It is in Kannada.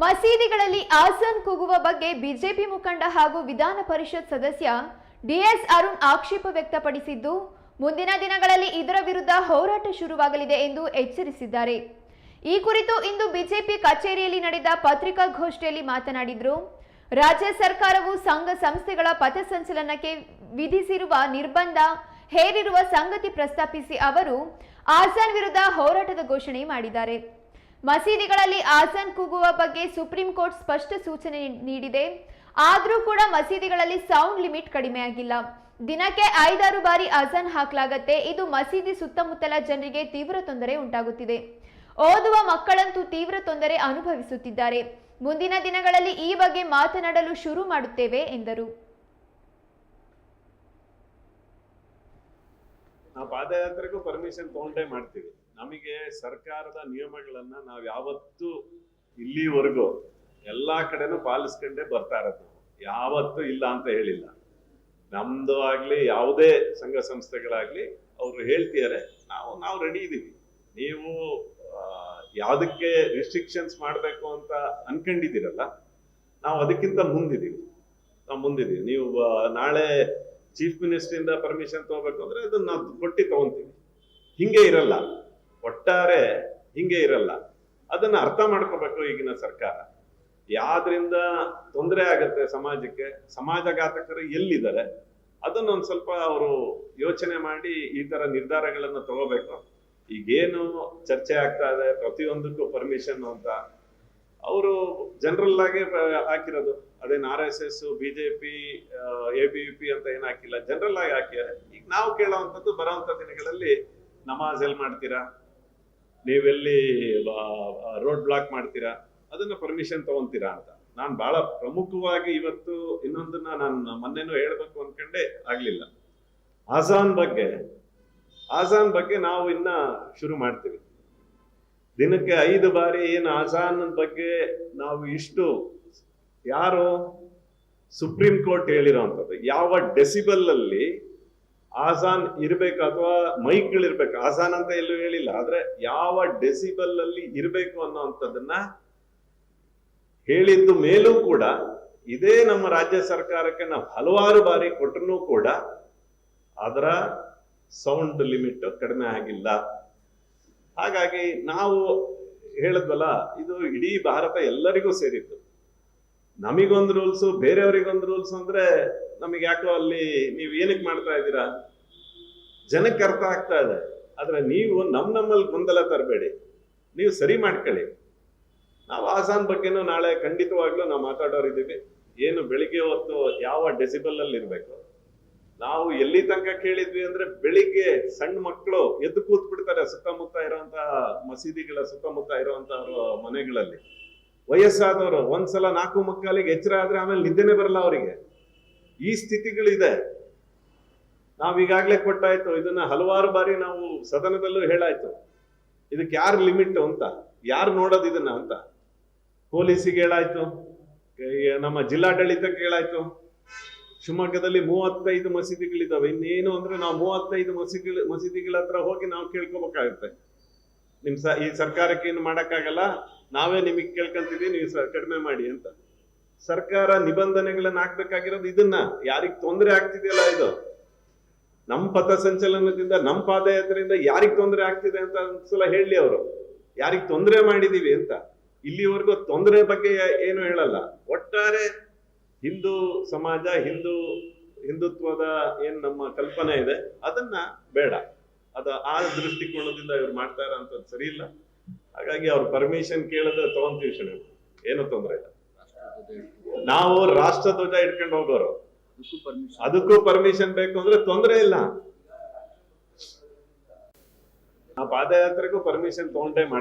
ಮಸೀದಿಗಳಲ್ಲಿ ಆಸನ್ ಕೂಗುವ ಬಗ್ಗೆ ಬಿಜೆಪಿ ಮುಖಂಡ ಹಾಗೂ ವಿಧಾನ ಪರಿಷತ್ ಸದಸ್ಯ ಡಿಎಸ್ ಅರುಣ್ ಆಕ್ಷೇಪ ವ್ಯಕ್ತಪಡಿಸಿದ್ದು, ಮುಂದಿನ ದಿನಗಳಲ್ಲಿ ಇದರ ವಿರುದ್ಧ ಹೋರಾಟ ಶುರುವಾಗಲಿದೆ ಎಂದು ಎಚ್ಚರಿಸಿದ್ದಾರೆ. ಈ ಕುರಿತು ಇಂದು ಬಿಜೆಪಿ ಕಚೇರಿಯಲ್ಲಿ ನಡೆದ ಪತ್ರಿಕಾಗೋಷ್ಠಿಯಲ್ಲಿ ಮಾತನಾಡಿದ್ರು, ರಾಜ್ಯ ಸರ್ಕಾರವು ಸಂಘ ಸಂಸ್ಥೆಗಳ ಪಥಸಂಚಲನಕ್ಕೆ ವಿಧಿಸಿರುವ ನಿರ್ಬಂಧ ಹೇರಿರುವ ಸಂಗತಿ ಪ್ರಸ್ತಾಪಿಸಿ ಅವರು, ಆಸಾನ್ ವಿರುದ್ಧ ಹೋರಾಟದ ಘೋಷಣೆ ಮಾಡಿದ್ದಾರೆ. ಮಸೀದಿಗಳಲ್ಲಿ ಆಸನ್ ಕೂಗುವ ಬಗ್ಗೆ ಸುಪ್ರೀಂ ಕೋರ್ಟ್ ಸ್ಪಷ್ಟ ಸೂಚನೆ ನೀಡಿದೆ. ಆದರೂ ಕೂಡ ಮಸೀದಿಗಳಲ್ಲಿ ಸೌಂಡ್ ಲಿಮಿಟ್ ಕಡಿಮೆಯಾಗಿಲ್ಲ. ದಿನಕ್ಕೆ ಐದಾರು ಬಾರಿ ಅಜಾನ್ ಹಾಕಲಾಗತ್ತೆ. ಇದು ಮಸೀದಿ ಸುತ್ತಮುತ್ತಲ ಜನರಿಗೆ ತೀವ್ರ ತೊಂದರೆ ಉಂಟಾಗುತ್ತಿದೆ. ಓದುವ ಮಕ್ಕಳಂತೂ ತೀವ್ರ ತೊಂದರೆ ಅನುಭವಿಸುತ್ತಿದ್ದಾರೆ. ಮುಂದಿನ ದಿನಗಳಲ್ಲಿ ಈ ಬಗ್ಗೆ ಮಾತನಾಡಲು ಶುರು ಮಾಡುತ್ತೇವೆ, ಎಂದರು. ಪರ್ಮಿಷನ್ ಮಾಡ್ತೀವಿ. ನಮಗೆ ಸರ್ಕಾರದ ನಿಯಮಗಳನ್ನ ನಾವು ಯಾವತ್ತೂ ಇಲ್ಲಿವರೆಗೂ ಎಲ್ಲಾ ಕಡೆನೂ ಪಾಲಿಸ್ಕೊಂಡೇ ಬರ್ತಾ ಇರೋದು ಯಾವತ್ತು ಇಲ್ಲ ಅಂತ ಹೇಳಿಲ್ಲ. ನಮ್ದು ಆಗ್ಲಿ, ಯಾವುದೇ ಸಂಘ ಸಂಸ್ಥೆಗಳಾಗ್ಲಿ ಅವರು ಹೇಳ್ತಿದ್ದಾರೆ ನಾವು ನಾವು ರೆಡಿ ಇದೀವಿ. ನೀವು ಯಾವುದಕ್ಕೆ ರಿಸ್ಟ್ರಿಕ್ಷನ್ಸ್ ಮಾಡಬೇಕು ಅಂತ ಅನ್ಕೊಂಡಿದ್ದೀರಲ್ಲ, ನಾವು ಅದಕ್ಕಿಂತ ಮುಂದಿದ್ದೀವಿ ನಾವು ಮುಂದಿದೀವಿ. ನೀವು ನಾಳೆ ಚೀಫ್ ಮಿನಿಸ್ಟರ್ ಇಂದ ಪರ್ಮಿಷನ್ ತಗೋಬೇಕು ಅಂದ್ರೆ ಅದನ್ನ ನಾವು ಕೊಟ್ಟು ತಗೊಂತೀವಿ. ಹಿಂಗೆ ಇರಲ್ಲ. ಒಟ್ಟಾರೆ ಹಿಂಗೆ ಇರಲ್ಲ. ಅದನ್ನ ಅರ್ಥ ಮಾಡ್ಕೋಬೇಕು ಈಗಿನ ಸರ್ಕಾರ. ಯಾವ್ದ್ರಿಂದ ತೊಂದರೆ ಆಗುತ್ತೆ ಸಮಾಜಕ್ಕೆ ಸಮಾಜಘಾತಕರು ಎಲ್ಲಿದ್ದಾರೆ? ಅದನ್ನೊಂದು ಸ್ವಲ್ಪ ಅವರು ಯೋಚನೆ ಮಾಡಿ ಈ ತರ ನಿರ್ಧಾರಗಳನ್ನ ತಗೋಬೇಕು. ಈಗೇನು ಚರ್ಚೆ ಆಗ್ತಾ ಇದೆ, ಪ್ರತಿಯೊಂದಕ್ಕೂ ಪರ್ಮಿಷನ್ ಅಂತ. ಅವರು ಜನರಲ್ ಆಗಿ ಹಾಕಿರೋದು. ಅದೇನು R S S BJP A B P ಅಂತ ಏನು ಹಾಕಿಲ್ಲ. ಜನರಲ್ ಆಗಿ ಹಾಕಿದ್ದಾರೆ. ಈಗ ನಾವು ಕೇಳೋವಂಥದ್ದು ಬರೋವಂಥ ದಿನಗಳಲ್ಲಿ ನಮಾಜ್ ಎಲ್ಲಿ ಮಾಡ್ತೀರಾ? ನೀವೆಲ್ಲಿ ರೋಡ್ ಬ್ಲಾಕ್ ಮಾಡ್ತೀರಾ, ಅದನ್ನ ಪರ್ಮಿಷನ್ ತಗೊಂತೀರಾ ಅಂತ. ನಾನು ಬಹಳ ಪ್ರಮುಖವಾಗಿ ಇವತ್ತು ಇನ್ನೊಂದನ್ನ ನಾನು ಮೊನ್ನೆನೂ ಹೇಳ್ಬೇಕು ಅನ್ಕೊಂಡೆ ಆಗ್ಲಿಲ್ಲ. ಆಸಾನ್ ಬಗ್ಗೆ ಆಸಾನ್ ಬಗ್ಗೆ ನಾವು ಇನ್ನ ಶುರು ಮಾಡ್ತೀವಿ. ದಿನಕ್ಕೆ ಐದು ಬಾರಿ ಏನು ಆಸಾನ್ ಬಗ್ಗೆ ನಾವು ಇಷ್ಟು ಯಾರು ಸುಪ್ರೀಂ ಕೋರ್ಟ್ ಹೇಳಿರೋ ಅಂಥದ್ದು ಯಾವ ಡೆಸಿಬಲ್ ಅಲ್ಲಿ ಆಸಾನ್ ಇರ್ಬೇಕು ಅಥವಾ ಮೈಕ್ಗಳಿರ್ಬೇಕು ಆಸಾನ್ ಅಂತ ಎಲ್ಲೂ ಹೇಳಿಲ್ಲ. ಆದ್ರೆ ಯಾವ ಡೆಸಿಬಲ್ ಅಲ್ಲಿ ಇರ್ಬೇಕು ಅನ್ನೋಂಥದ್ದನ್ನ ಹೇಳಿದ್ದು ಮೇಲೂ ಕೂಡ ಇದೇ ನಮ್ಮ ರಾಜ್ಯ ಸರ್ಕಾರಕ್ಕೆ ನಾವು ಹಲವಾರು ಬಾರಿ ಕೊಟ್ಟರು ಕೂಡ ಅದರ ಸೌಂಡ್ ಲಿಮಿಟ್ ಕಡಿಮೆ ಆಗಿಲ್ಲ. ಹಾಗಾಗಿ ನಾವು ಹೇಳಿದ್ವಲ್ಲ, ಇದು ಇಡೀ ಭಾರತ ಎಲ್ಲರಿಗೂ ಸೇರಿತ್ತು. ನಮಿಗೊಂದು ರೂಲ್ಸ್ ಬೇರೆಯವರಿಗೊಂದು ರೂಲ್ಸ್ ಅಂದ್ರೆ ನಮಗೆ ಯಾಕೋ ಅಲ್ಲಿ ನೀವು ಏನಕ್ಕೆ ಮಾಡ್ತಾ ಇದ್ದೀರಾ? ಜನಕ್ಕೆ ಅರ್ಥ ಆಗ್ತಾ ಇದೆ. ಆದ್ರೆ ನೀವು ನಮ್ಮ ನಮ್ಮಲ್ಲಿ ಗೊಂದಲ ತರಬೇಡಿ. ನೀವು ಸರಿ ಮಾಡ್ಕೊಳ್ಳಿ. ನಾವು ಆಸಾನ್ ಬಗ್ಗೆನೂ ನಾಳೆ ಖಂಡಿತವಾಗ್ಲೂ ನಾವು ಮಾತಾಡೋರಿದ್ದೀವಿ ಏನು ಬೆಳಿಗ್ಗೆ ಹೊತ್ತು ಯಾವ ಡೆಸಿಬಲ್ ಅಲ್ಲಿ ಇರ್ಬೇಕು? ನಾವು ಎಲ್ಲಿ ತನಕ ಕೇಳಿದ್ವಿ ಅಂದ್ರೆ ಬೆಳಿಗ್ಗೆ ಸಣ್ಣ ಮಕ್ಕಳು ಎದ್ದು ಕೂತ್ ಬಿಡ್ತಾರೆ ಸುತ್ತಮುತ್ತ ಇರುವಂತಹ ಮಸೀದಿಗಳ ಸುತ್ತಮುತ್ತ ಇರುವಂತಹ ಮನೆಗಳಲ್ಲಿ. ವಯಸ್ಸಾದವರು ಒಂದ್ಸಲ ನಾಲ್ಕು ಮಕ್ಕಳಿಗೆ ಎಚ್ಚರ ಆದ್ರೆ ಆಮೇಲೆ ನಿದ್ದೆನೆ ಬರಲ್ಲ ಅವರಿಗೆ. ಈ ಸ್ಥಿತಿಗಳಿದೆ. ನಾವು ಈಗಾಗಲೇ ಕೊಟ್ಟಾಯ್ತು, ಇದನ್ನ ಹಲವಾರು ಬಾರಿ ನಾವು ಸದನದಲ್ಲೂ ಹೇಳಾಯ್ತು. ಇದಕ್ಕೆ ಯಾರು ಲಿಮಿಟ್ ಅಂತ? ಯಾರು ನೋಡೋದು ಇದನ್ನ ಅಂತ? ಪೊಲೀಸಿಗೆ ಹೇಳಾಯ್ತು ನಮ್ಮ ಜಿಲ್ಲಾಡಳಿತಕ್ಕೆ ಹೇಳಾಯ್ತು. ಶಿವಮೊಗ್ಗದಲ್ಲಿ ಮೂವತ್ತೈದು ಮಸೀದಿಗಳಿದಾವೆ. ಇನ್ನೇನು ಅಂದ್ರೆ ನಾವು ಮೂವತ್ತೈದು ಮಸೀದಿ ಮಸೀದಿಗಳ ಹತ್ರ ಹೋಗಿ ನಾವು ಕೇಳ್ಕೋಬೇಕಾಗುತ್ತೆ. ನಿಮ್ ಸ, ಈ ಸರ್ಕಾರಕ್ಕೆ ಏನು ಮಾಡಕ್ಕಾಗಲ್ಲ. ನಾವೇ ನಿಮಗೆ ಕೇಳ್ಕೊಂತೀವಿ, ನೀವು ಕಡಿಮೆ ಮಾಡಿ ಅಂತ. ಸರ್ಕಾರ ನಿಬಂಧನೆಗಳನ್ನ ಹಾಕ್ಬೇಕಾಗಿರೋದು ಇದನ್ನ. ಯಾರಿಗ್ ತೊಂದರೆ ಆಗ್ತಿದೆಯಲ್ಲ ಇದು? ನಮ್ ಪಥ ಸಂಚಲನದಿಂದ, ನಮ್ ಪಾದಯಾತ್ರೆಯಿಂದ ಯಾರಿಗ್ ತೊಂದರೆ ಆಗ್ತಿದೆ ಅಂತ ಒಂದ್ಸಲ ಹೇಳಿ ಅವರು. ಯಾರಿಗ್ ತೊಂದರೆ ಮಾಡಿದೀವಿ ಅಂತ. ಇಲ್ಲಿವರೆಗೂ ತೊಂದರೆ ಬಗ್ಗೆ ಏನು ಹೇಳಲ್ಲ. ಒಟ್ಟಾರೆ ಹಿಂದೂ ಸಮಾಜ, ಹಿಂದೂ ಹಿಂದುತ್ವದ ಏನ್ ನಮ್ಮ ಕಲ್ಪನೆ ಇದೆ, ಅದನ್ನ ಬೇಡ. ಅದ ಆ ದೃಷ್ಟಿಕೋನದಿಂದ ಇವ್ರು ಮಾಡ್ತಾ ಇರೋಂಥದ್ದು ಸರಿ ಇಲ್ಲ. ಹಾಗಾಗಿ ಅವ್ರ ಪರ್ಮಿಷನ್ ಕೇಳಿದ್ರೆ ತಗೊಂತೀವಿ ಶಣ ಏನು ತೊಂದರೆ ಇಲ್ಲ. ನಾವು ರಾಷ್ಟ್ರ ಧ್ವಜ ಇಟ್ಕೊಂಡು ಹೋಗೋರು. ಅದಕ್ಕೂ ಪರ್ಮಿಷನ್ ಬೇಕು ಅಂದ್ರೆ ತೊಂದರೆ ಇಲ್ಲ. ಆ ಪಾದಯಾತ್ರೆಗೂ ಪರ್ಮಿಷನ್ ತಗೊಂಡೇ ಮಾಡ್ತೀವಿ.